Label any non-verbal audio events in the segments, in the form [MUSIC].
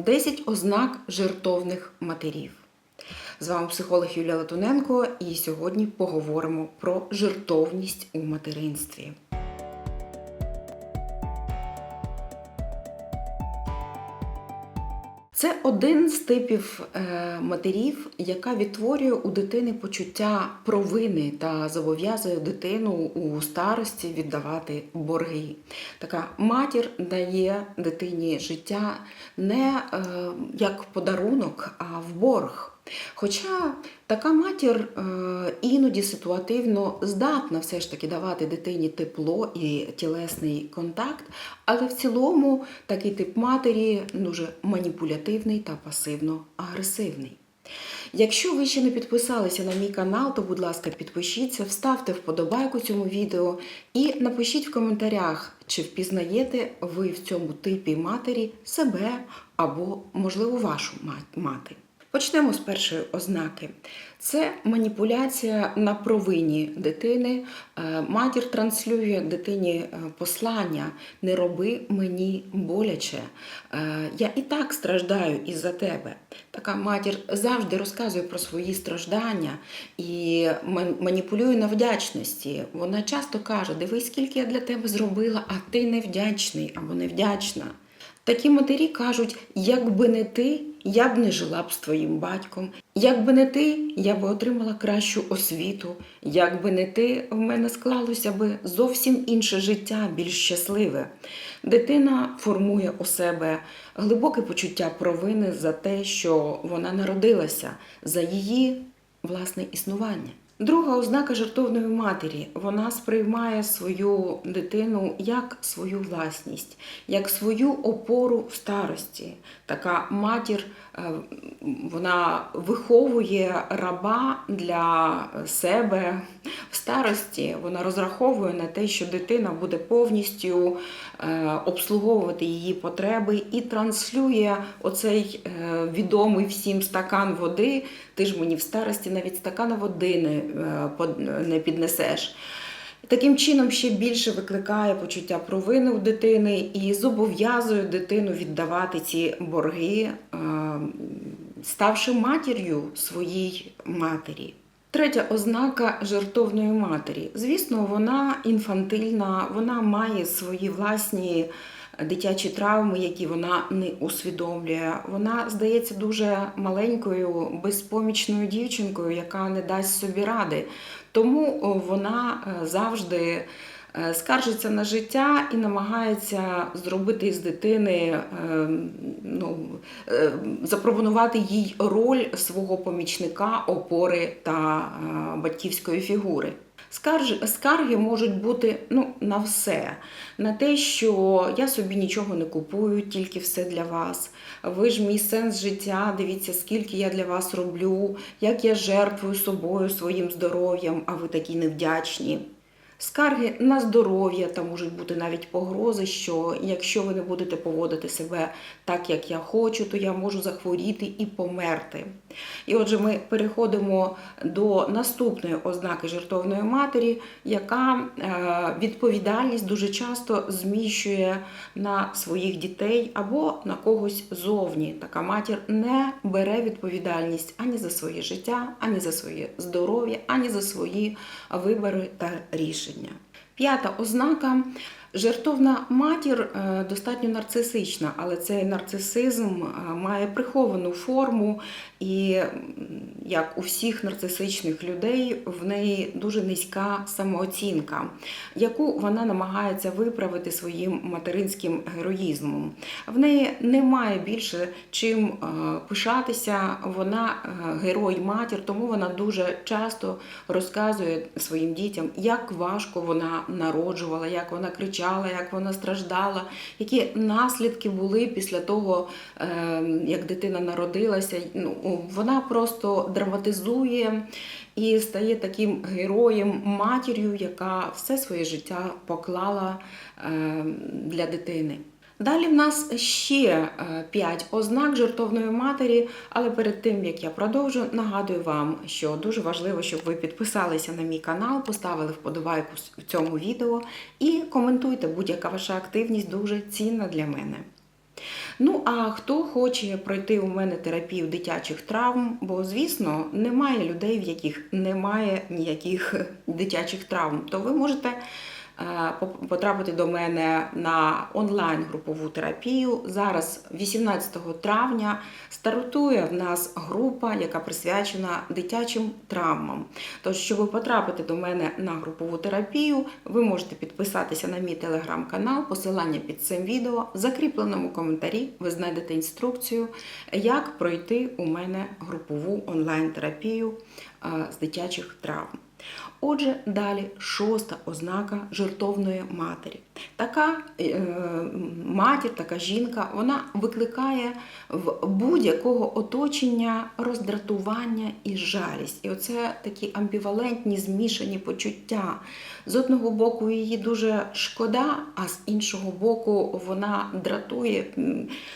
10 ознак жертовних матерів. З вами психолог Юлія Латуненко, і сьогодні поговоримо про жертовність у материнстві. Це один з типів е, матерів, яка відтворює у дитини почуття провини та зобов'язує дитину у старості віддавати борги. Така матір дає дитині життя не е, як подарунок, а в борг. Хоча така матір е, іноді ситуативно здатна все ж таки давати дитині тепло і тілесний контакт, але в цілому такий тип матері дуже маніпулятивний та пасивно-агресивний. Якщо ви ще не підписалися на мій канал, то будь ласка, підпишіться, вставте вподобайку цьому відео і напишіть в коментарях, чи впізнаєте ви в цьому типі матері себе або, можливо, вашу мати. Почнемо з першої ознаки. Це маніпуляція на провині дитини. Е, Матір транслює дитині е, послання: не роби мені боляче. Е, Я і так страждаю із-за тебе. Така матір завжди розказує про свої страждання і маніпулює на вдячності. Вона часто каже: Дивись, скільки я для тебе зробила, а ти невдячний або невдячна. Такі матері кажуть, якби не ти, я б не жила б з твоїм батьком, якби не ти, я би отримала кращу освіту, якби не ти, в мене склалося би зовсім інше життя, більш щасливе. Дитина формує у себе глибоке почуття провини за те, що вона народилася, за її власне існування. Друга ознака жертовної матері вона сприймає свою дитину як свою власність, як свою опору в старості. Така матір е, вона виховує раба для себе в старості. Вона розраховує на те, що дитина буде повністю е, обслуговувати її потреби і транслює оцей е, відомий всім стакан води. Ти ж мені в старості навіть стакана води не, не піднесеш. Таким чином ще більше викликає почуття провини у дитини і зобов'язує дитину віддавати ці борги, ставши матір'ю своїй матері. Третя ознака жертовної матері. Звісно, вона інфантильна, вона має свої власні дитячі травми, які вона не усвідомлює. Вона здається дуже маленькою, безпомічною дівчинкою, яка не дасть собі ради. Тому вона завжди скаржиться на життя і намагається зробити із дитини, ну, запропонувати їй роль свого помічника, опори та батьківської фігури. Скарги, скарги можуть бути ну, на все, на те, що я собі нічого не купую, тільки все для вас. Ви ж мій сенс життя, дивіться, скільки я для вас роблю, як я жертвую собою, своїм здоров'ям, а ви такі невдячні. Скарги на здоров'я, та можуть бути навіть погрози, що якщо ви не будете поводити себе так, як я хочу, то я можу захворіти і померти. І отже, ми переходимо до наступної ознаки жертовної матері, яка е, відповідальність дуже часто зміщує на своїх дітей або на когось зовні. Така матір не бере відповідальність ані за своє життя, ані за своє здоров'я, ані за свої вибори та рішення. П'ята ознака Жертовна матір е, достатньо нарцисична, але цей нарцисизм е, має приховану форму, і як у всіх нарцисичних людей, в неї дуже низька самооцінка, яку вона намагається виправити своїм материнським героїзмом. В неї немає більше чим е, пишатися. Вона герой-матір, тому вона дуже часто розказує своїм дітям, як важко вона народжувала, як вона кричала кричала, як вона страждала, які наслідки були після того, ем, як дитина народилася. Ну, Вона просто драматизує і стає таким героєм, матір'ю, яка все своє життя поклала ем, для дитини. Далі в нас ще 5 е, ознак жертовної матері, але перед тим як я продовжу, нагадую вам, що дуже важливо, щоб ви підписалися на мій канал, поставили вподобайку в цьому відео і коментуйте, будь-яка ваша активність дуже цінна для мене. Ну а хто хоче пройти у мене терапію дитячих травм, бо звісно, немає людей, в яких немає ніяких [LAUGHS] дитячих травм, то ви можете потрапити до мене на онлайн групову терапію. Зараз, 18 травня, стартує в нас група, яка присвячена дитячим травмам. Тож, щоб потрапити до мене на групову терапію, ви можете підписатися на мій телеграм-канал, посилання під цим відео. В закріпленому коментарі ви знайдете інструкцію, як пройти у мене групову онлайн-терапію е, з дитячих травм. Отже, далі шоста ознака жертовної матері. Така е, матір, така жінка, вона викликає в будь-якого оточення роздратування і жалість. І оце такі амбівалентні, змішані почуття. З одного боку, її дуже шкода, а з іншого боку, вона дратує,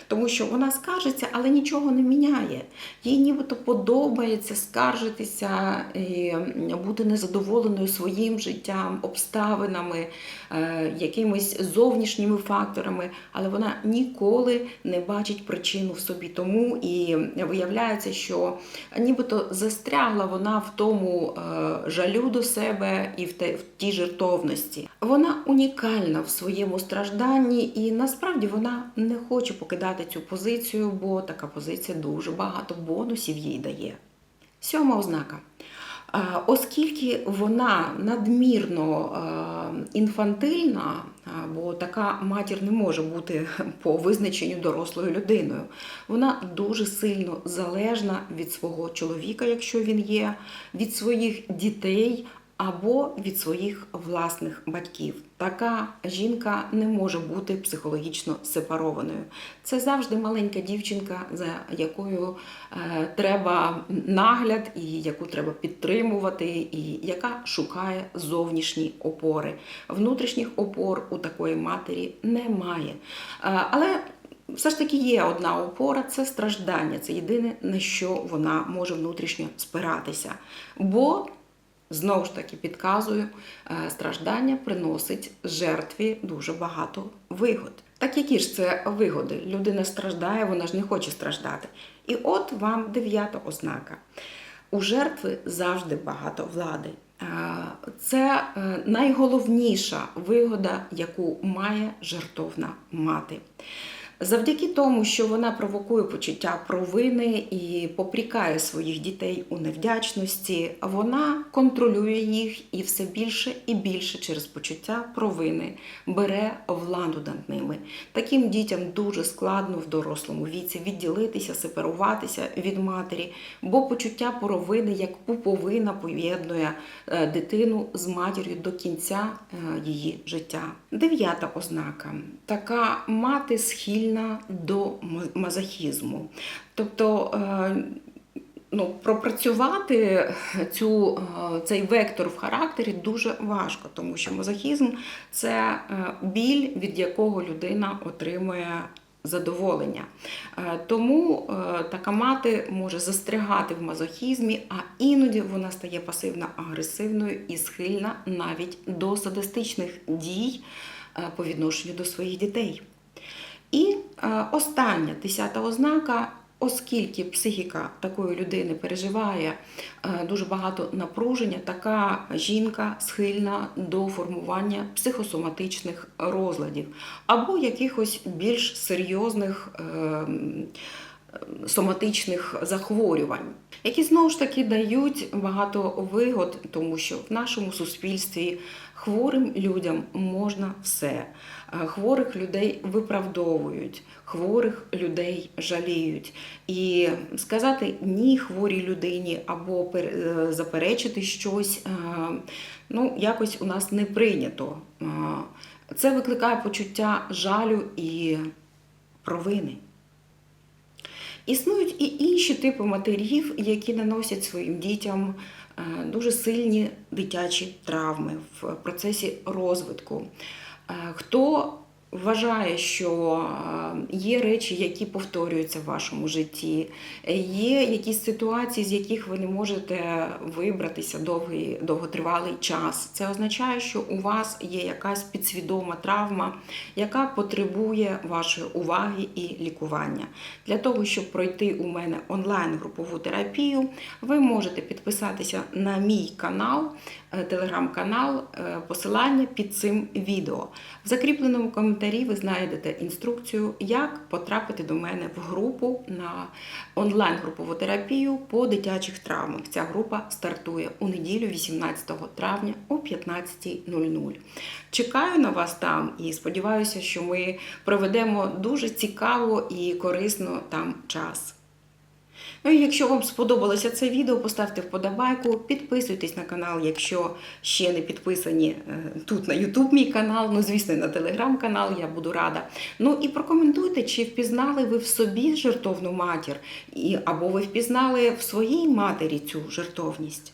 тому що вона скаржиться, але нічого не міняє. Їй нібито подобається скаржитися і бути незадоволеною своїм життям, обставинами, е, якимись зовнішніми факторами, але вона ніколи не бачить причину в собі. Тому і виявляється, що нібито застрягла вона в тому е, жалю до себе і в тій жертовності. Вона унікальна в своєму стражданні, і насправді вона не хоче покидати цю позицію, бо така позиція дуже багато бонусів їй дає. Сьома ознака. Оскільки вона надмірно інфантильна, бо така матір не може бути [LAUGHS] по визначенню дорослою людиною, вона дуже сильно залежна від свого чоловіка, якщо він є, від своїх дітей або від своїх власних батьків. Така жінка не може бути психологічно сепарованою. Це завжди маленька дівчинка, за якою е, треба нагляд, і яку треба підтримувати, і яка шукає зовнішні опори. Внутрішніх опор у такої матері немає. Е, але все ж таки є одна опора це страждання. Це єдине, на що вона може внутрішньо спиратися. Бо Знову ж таки підказую, е, страждання приносить жертві дуже багато вигод. Так які ж це вигоди? Людина страждає, вона ж не хоче страждати. І от вам дев'ята ознака. У жертви завжди багато влади. Е, Це е, найголовніша вигода, яку має жертовна мати. Завдяки тому, що вона провокує почуття провини і попрікає своїх дітей у невдячності, вона контролює їх і все більше і більше через почуття провини бере владу над ними. Таким дітям дуже складно в дорослому віці відділитися, сепаруватися від матері, бо почуття провини як пуповина поєднує е, дитину з матір'ю до кінця е, її життя. Дев'ята ознака така мати схильна до м- мазохізму. Тобто е, ну, пропрацювати цю, е, цей вектор в характері дуже важко, тому що мазохізм це е, біль, від якого людина отримує задоволення. Тому така мати може застрягати в мазохізмі, а іноді вона стає пасивно-агресивною і схильна навіть до садистичних дій по відношенню до своїх дітей. І е, остання десята ознака, оскільки психіка такої людини переживає е, дуже багато напруження, така жінка схильна до формування психосоматичних розладів або якихось більш серйозних. Соматичних захворювань, які знову ж таки дають багато вигод, тому що в нашому суспільстві хворим людям можна все. Е, Хворих людей виправдовують, хворих людей жаліють. І сказати ні хворій людині або е, заперечити щось, е, ну, якось у нас не прийнято. Це викликає почуття жалю і провини. Існують і інші типи матерів, які наносять своїм дітям е, дуже сильні дитячі травми в процесі розвитку. Е, Хто вважає, що е, є речі, які повторюються в вашому житті, є якісь ситуації, з яких ви не можете вибратися довгий, довготривалий час. Це означає, що у вас є якась підсвідома травма, яка потребує вашої уваги і лікування. Для того, щоб пройти у мене онлайн-групову терапію, ви можете підписатися на мій канал, е, телеграм-канал, е, посилання під цим відео. В закріпленому коментарі ви знайдете інструкцію, як потрапити до мене в групу на онлайн-групову терапію по дитячих травмах. Ця група стартує у неділю, 18 травня о 15.00. Чекаю на вас там і сподіваюся, що ми проведемо дуже цікаво і корисно там час. Ну і якщо вам сподобалося це відео, поставте вподобайку, підписуйтесь на канал, якщо ще не підписані е, тут на YouTube мій канал, ну звісно, на телеграм-канал, я буду рада. Ну і прокоментуйте, чи впізнали ви в собі жертовну матір, і, або ви впізнали в своїй матері цю жертовність.